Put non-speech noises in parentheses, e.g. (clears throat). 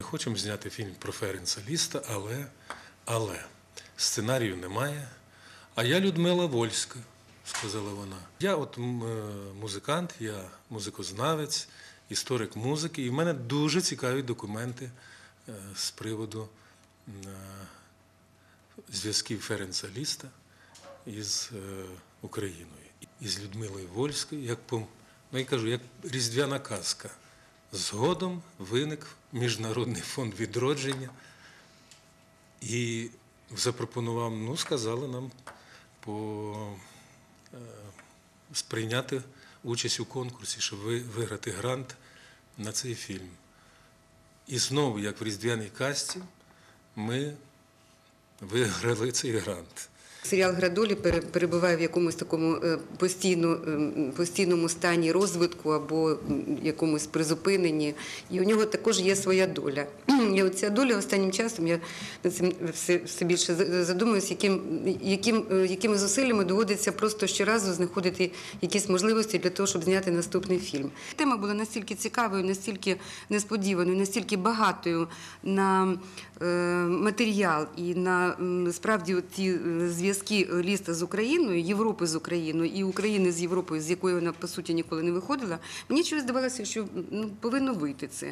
Хочемо зняти фільм про Ференца Ліста, але, але сценарію немає. А я Людмила Вольська, сказала вона. Я от е, музикант, я музикознавець, історик музики, і в мене дуже цікаві документи е, з приводу е, зв'язків Ференца Ліста із Україною, із Людмилою Вольською, як ну я кажу, як різдвяна казка. Згодом виник Міжнародний фонд відродження і запропонував, ну, сказали нам по, е, сприйняти участь у конкурсі, щоб ви- виграти грант на цей фільм. І знову, як в різдвяній казці, ми виграли цей грант. Серіал Градолі перебуває в якомусь такому е, постійно, ем, постійному стані розвитку або якомусь призупиненні. І у нього також є своя доля. (clears throat) І оця доля останнім часом я над цим все, все більше за- задумуюсь, яким, яким, е, якими зусиллями доводиться просто щоразу знаходити якісь можливості для того, щоб зняти наступний фільм. Тема була настільки цікавою, настільки несподіваною, настільки багатою на е, матеріал і на справді ті е, зв'язки ліста з Україною, Європи з Україною і України з Європою, з якої вона по суті ніколи не виходила. Мені чогось здавалося, що ну, повинно вийти це.